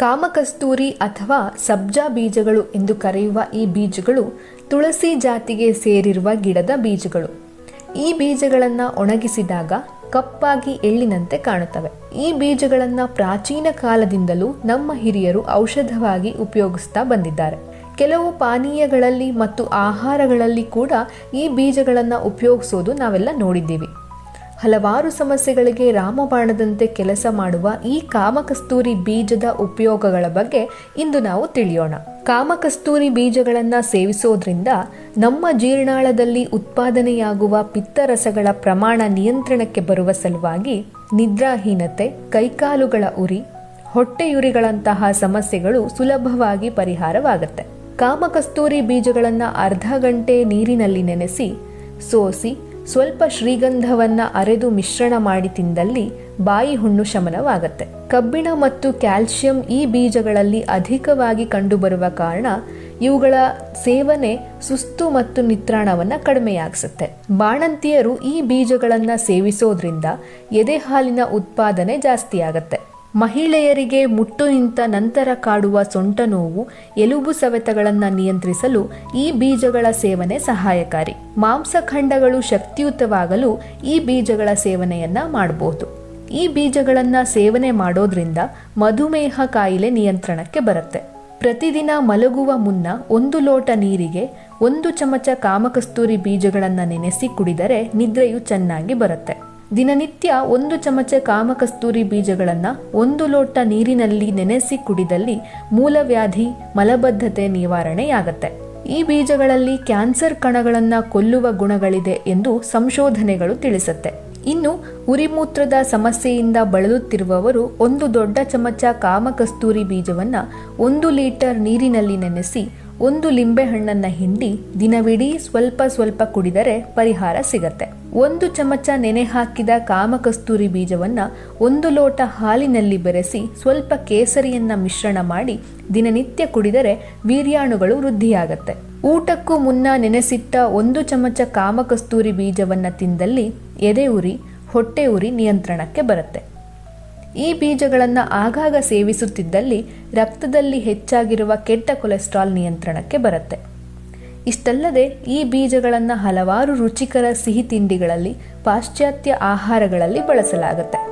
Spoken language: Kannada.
ಕಾಮಕಸ್ತೂರಿ ಅಥವಾ ಸಬ್ಜಾ ಬೀಜಗಳು ಎಂದು ಕರೆಯುವ ಈ ಬೀಜಗಳು ತುಳಸಿ ಜಾತಿಗೆ ಸೇರಿರುವ ಗಿಡದ ಬೀಜಗಳು. ಈ ಬೀಜಗಳನ್ನು ಒಣಗಿಸಿದಾಗ ಕಪ್ಪಾಗಿ ಎಳ್ಳಿನಂತೆ ಕಾಣುತ್ತವೆ. ಈ ಬೀಜಗಳನ್ನು ಪ್ರಾಚೀನ ಕಾಲದಿಂದಲೂ ನಮ್ಮ ಹಿರಿಯರು ಔಷಧವಾಗಿ ಉಪಯೋಗಿಸ್ತಾ ಬಂದಿದ್ದಾರೆ. ಕೆಲವು ಪಾನೀಯಗಳಲ್ಲಿ ಮತ್ತು ಆಹಾರಗಳಲ್ಲಿ ಕೂಡ ಈ ಬೀಜಗಳನ್ನು ಉಪಯೋಗಿಸೋದು ನಾವೆಲ್ಲ ನೋಡಿದ್ದೀವಿ. ಹಲವಾರು ಸಮಸ್ಯೆಗಳಿಗೆ ರಾಮಬಾಣದಂತೆ ಕೆಲಸ ಮಾಡುವ ಈ ಕಾಮಕಸ್ತೂರಿ ಬೀಜದ ಉಪಯೋಗಗಳ ಬಗ್ಗೆ ಇಂದು ನಾವು ತಿಳಿಯೋಣ. ಕಾಮಕಸ್ತೂರಿ ಬೀಜಗಳನ್ನು ಸೇವಿಸೋದ್ರಿಂದ ನಮ್ಮ ಜೀರ್ಣಾಳದಲ್ಲಿ ಉತ್ಪಾದನೆಯಾಗುವ ಪಿತ್ತರಸಗಳ ಪ್ರಮಾಣ ನಿಯಂತ್ರಣಕ್ಕೆ ಬರುವ ಸಲುವಾಗಿ ನಿದ್ರಾಹೀನತೆ, ಕೈಕಾಲುಗಳ ಉರಿ, ಹೊಟ್ಟೆಯುರಿಗಳಂತಹ ಸಮಸ್ಯೆಗಳು ಸುಲಭವಾಗಿ ಪರಿಹಾರವಾಗುತ್ತೆ. ಕಾಮಕಸ್ತೂರಿ ಬೀಜಗಳನ್ನು ಅರ್ಧ ಗಂಟೆ ನೀರಿನಲ್ಲಿ ನೆನೆಸಿ, ಸೋಸಿ ಸ್ವಲ್ಪ ಶ್ರೀಗಂಧವನ್ನು ಅರೆದು ಮಿಶ್ರಣ ಮಾಡಿ ತಿಂದಲ್ಲಿ ಬಾಯಿ ಹುಣ್ಣು ಶಮನವಾಗುತ್ತೆ. ಕಬ್ಬಿಣ ಮತ್ತು ಕ್ಯಾಲ್ಸಿಯಂ ಈ ಬೀಜಗಳಲ್ಲಿ ಅಧಿಕವಾಗಿ ಕಂಡುಬರುವ ಕಾರಣ ಇವುಗಳ ಸೇವನೆ ಸುಸ್ತು ಮತ್ತು ನಿತ್ರಾಣವನ್ನ ಕಡಿಮೆಯಾಗಿಸುತ್ತೆ. ಬಾಣಂತಿಯರು ಈ ಬೀಜಗಳನ್ನು ಸೇವಿಸೋದ್ರಿಂದ ಎದೆ ಹಾಲಿನ ಉತ್ಪಾದನೆ ಜಾಸ್ತಿ ಆಗತ್ತೆ ಮಹಿಳೆಯರಿಗೆ ಮುಟ್ಟು ನಿಂತ ನಂತರ ಕಾಡುವ ಸೊಂಟ ನೋವು, ಎಲುಬು ಸವೆತಗಳನ್ನು ನಿಯಂತ್ರಿಸಲು ಈ ಬೀಜಗಳ ಸೇವನೆ ಸಹಾಯಕಾರಿ. ಮಾಂಸಖಂಡಗಳು ಶಕ್ತಿಯುತವಾಗಲು ಈ ಬೀಜಗಳ ಸೇವನೆಯನ್ನ ಮಾಡಬಹುದು ಈ ಬೀಜಗಳನ್ನು ಸೇವನೆ ಮಾಡೋದ್ರಿಂದ ಮಧುಮೇಹ ಕಾಯಿಲೆ ನಿಯಂತ್ರಣಕ್ಕೆ ಬರುತ್ತೆ. ಪ್ರತಿದಿನ ಮಲಗುವ ಮುನ್ನ ಒಂದು ಲೋಟ ನೀರಿಗೆ ಒಂದು ಚಮಚ ಕಾಮಕಸ್ತೂರಿ ಬೀಜಗಳನ್ನು ನೆನೆಸಿ ಕುಡಿದರೆ ನಿದ್ರೆಯು ಚೆನ್ನಾಗಿ ಬರುತ್ತೆ. ದಿನನಿತ್ಯ ಒಂದು ಚಮಚ ಕಾಮಕಸ್ತೂರಿ ಬೀಜಗಳನ್ನು ಒಂದು ಲೋಟ ನೀರಿನಲ್ಲಿ ನೆನೆಸಿ ಕುಡಿದಲ್ಲಿ ಮೂಲವ್ಯಾಧಿ, ಮಲಬದ್ಧತೆ ನಿವಾರಣೆಯಾಗತ್ತೆ. ಈ ಬೀಜಗಳಲ್ಲಿ ಕ್ಯಾನ್ಸರ್ ಕಣಗಳನ್ನು ಕೊಲ್ಲುವ ಗುಣಗಳಿದೆ ಎಂದು ಸಂಶೋಧನೆಗಳು ತಿಳಿಸುತ್ತೆ. ಇನ್ನು ಉರಿಮೂತ್ರದ ಸಮಸ್ಯೆಯಿಂದ ಬಳಲುತ್ತಿರುವವರು ಒಂದು ದೊಡ್ಡ ಚಮಚ ಕಾಮಕಸ್ತೂರಿ ಬೀಜವನ್ನು ಒಂದು ಲೀಟರ್ ನೀರಿನಲ್ಲಿ ನೆನೆಸಿ ಒಂದು ಲಿಂಬೆಹಣ್ಣನ್ನ ಹಿಂಡಿ ದಿನವಿಡೀ ಸ್ವಲ್ಪ ಸ್ವಲ್ಪ ಕುಡಿದರೆ ಪರಿಹಾರ ಸಿಗತ್ತೆ. ಒಂದು ಚಮಚ ನೆನೆ ಹಾಕಿದ ಕಾಮಕಸ್ತೂರಿ ಬೀಜವನ್ನ ಒಂದು ಲೋಟ ಹಾಲಿನಲ್ಲಿ ಬೆರೆಸಿ ಸ್ವಲ್ಪ ಕೇಸರಿಯನ್ನ ಮಿಶ್ರಣ ಮಾಡಿ ದಿನನಿತ್ಯ ಕುಡಿದರೆ ವೀರ್ಯಾಣುಗಳು ವೃದ್ಧಿಯಾಗತ್ತೆ. ಊಟಕ್ಕೂ ಮುನ್ನ ನೆನೆಸಿಟ್ಟ ಒಂದು ಚಮಚ ಕಾಮಕಸ್ತೂರಿ ಬೀಜವನ್ನ ತಿಂದಲ್ಲಿ ಎದೆ ಉರಿ, ಹೊಟ್ಟೆ ಉರಿ ನಿಯಂತ್ರಣಕ್ಕೆ ಬರುತ್ತೆ. ಈ ಬೀಜಗಳನ್ನು ಆಗಾಗ ಸೇವಿಸುತ್ತಿದ್ದಲ್ಲಿ ರಕ್ತದಲ್ಲಿ ಹೆಚ್ಚಾಗಿರುವ ಕೆಟ್ಟ ಕೊಲೆಸ್ಟ್ರಾಲ್ ನಿಯಂತ್ರಣಕ್ಕೆ ಬರುತ್ತೆ. ಇಷ್ಟಲ್ಲದೆ ಈ ಬೀಜಗಳನ್ನು ಹಲವಾರು ರುಚಿಕರ ಸಿಹಿ ತಿಂಡಿಗಳಲ್ಲಿ ಪಾಶ್ಚಾತ್ಯ ಆಹಾರಗಳಲ್ಲಿ ಬಳಸಲಾಗುತ್ತೆ.